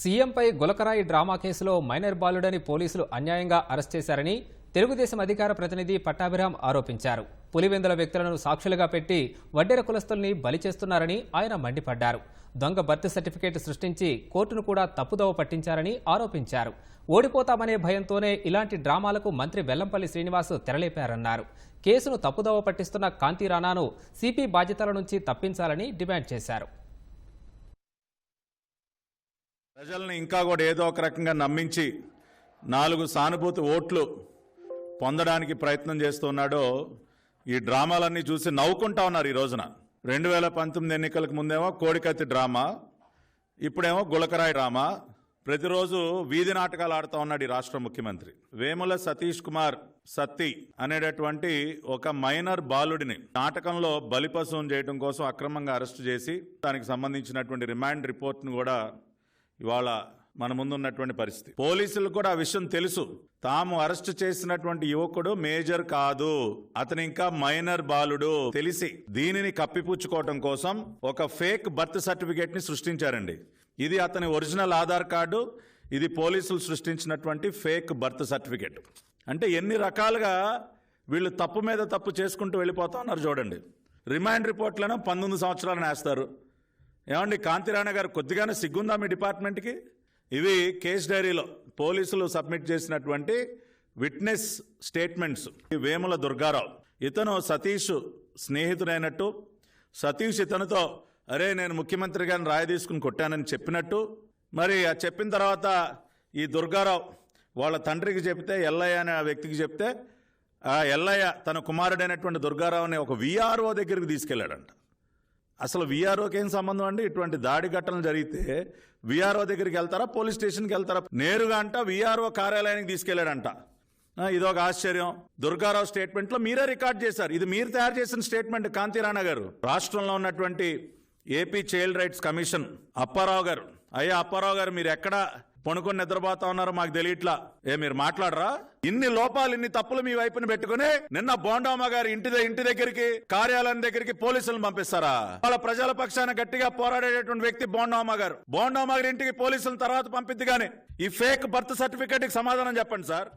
సీఎంపై గులకరాయి drama కేసులో minor బాలుడని పోలీసులు అన్యాయంగా అరెస్ట్ చేశారని తెలుగుదేశం అధికార ప్రతినిధి పట్టాభిరామ్ ఆరోపించారు. పులివెందుల వ్యక్తులను సాక్షులుగా పెట్టి వడ్డెర కులస్తుల్ని బలి చేస్తున్నారని ఆయన మండిపడ్డారు. దొంగ బర్త్ సర్టిఫికేట్ సృష్టించి కోర్టును కూడా తప్పుదోవ పట్టించారని ఆరోపించారు. ఓడిపోతామనే భయంతోనే ఇలాంటి డ్రామాలకు మంత్రి వెల్లంపల్లి శ్రీనివాస్ తెరలేపారన్నారు. కేసును తప్పుదోవ పట్టిస్తున్న కాంతి రాణాను సిపి బాధ్యతల నుంచి తప్పించాలని డిమాండ్ చేశారు. ప్రజల్ని ఇంకా కూడా ఏదో ఒక రకంగా నమ్మించి నాలుగు సానుభూతి ఓట్లు పొందడానికి ప్రయత్నం చేస్తున్నాడో ఈ డ్రామాలన్నీ చూసి నవ్వుకుంటా ఉన్నారు ఈ రోజున. రెండు వేల పంతొమ్మిది ఎన్నికలకు ముందేమో కోడికత్తి డ్రామా ఇప్పుడేమో గులకరాయి డ్రామా. ప్రతిరోజు వీధి నాటకాలు ఆడుతూ ఉన్నాడు ఈ రాష్ట్ర ముఖ్యమంత్రి. వేముల సతీష్ కుమార్ సత్తి అనేటటువంటి ఒక మైనర్ బాలుడిని నాటకంలో బలిపశువును చేయడం కోసం అక్రమంగా అరెస్టు చేసి దానికి సంబంధించినటువంటి రిమాండ్ రిపోర్ట్ను కూడా ఇవాళ మన ముందున్నటువంటి పరిస్థితి. పోలీసులకు కూడా ఆ విషయం తెలుసు. తాము అరెస్ట్ చేసినటువంటి యువకుడు మేజర్ కాదు. అతను ఇంకా మైనర్ బాలుడు. తెలిసి దీనిని కప్పిపుచ్చుకోవటం కోసం ఒక ఫేక్ బర్త్ సర్టిఫికేట్ని సృష్టించారండి. ఇది అతని ఒరిజినల్ ఆధార్ కార్డు. ఇది పోలీసులు సృష్టించినటువంటి ఫేక్ బర్త్ సర్టిఫికేట్. అంటే ఎన్ని రకాలుగా వీళ్ళు తప్పు మీద తప్పు చేసుకుంటూ వెళ్ళిపోతా ఉన్నారు చూడండి. రిమాండ్ రిపోర్ట్లను పంతొమ్మిది సంవత్సరాలు వేస్తారు ఏమండి కాంతిరాణ గారు కొద్దిగానే సిగ్గుందా మీ డిపార్ట్మెంట్కి? ఇవి కేస్ డైరీలో పోలీసులు సబ్మిట్ చేసినటువంటి విట్నెస్ స్టేట్మెంట్స్. వేముల దుర్గారావు. ఇతను సతీష్ స్నేహితుడైనట్టు సతీష్ ఇతనితో అరే నేను ముఖ్యమంత్రి గారిని రాయ తీసుకుని కొట్టానని చెప్పినట్టు. మరి ఆ చెప్పిన తర్వాత ఈ దుర్గారావు వాళ్ళ తండ్రికి చెప్తే ఎల్లయ్య అనే ఆ వ్యక్తికి చెప్తే ఆ ఎల్లయ్య తన కుమారుడైనటువంటి దుర్గారావుని ఒక విఆర్ఓ దగ్గరికి తీసుకెళ్ళాడంట. అసలు విఆర్ఓకి ఏం సంబంధం అండి? ఇటువంటి దాడి ఘటనలు జరిగితే విఆర్ఓ దగ్గరికి వెళ్తారా? పోలీస్ స్టేషన్కి వెళ్తారా? నేరుగా అంట విఆర్ఓ కార్యాలయానికి తీసుకెళ్ళాడంట. ఇదొక ఆశ్చర్యం. దుర్గారావు స్టేట్మెంట్లో మీరే రికార్డ్ చేశారు. ఇది మీరు తయారు చేసిన స్టేట్మెంట్ కాంతిరాణా గారు. రాష్ట్రంలో ఉన్నటువంటి AP child rights commission Apparao గారు. అయ్యా అప్పారావు గారు మీరు ఎక్కడ పనుకొని నిద్రపోతా ఉన్నారో మాకు తెలియట్లా. ఏ మీరు మాట్లాడరా? ఇన్ని లోపాలు ఇన్ని తప్పులు మీ వైపున పెట్టుకుని నిన్న బోండామ్మ గారి ఇంటి ఇంటి దగ్గరికి కార్యాలయం దగ్గరికి పోలీసులను పంపిస్తారా? వాళ్ళ ప్రజల పక్షాన గట్టిగా పోరాడేటటువంటి వ్యక్తి బోండామ్మ గారు. బోండామ్మ గారి ఇంటికి పోలీసులను తర్వాత పంపిద్ది గాని ఈ ఫేక్ బర్త్ సర్టిఫికేట్కి సమాధానం చెప్పండి సార్.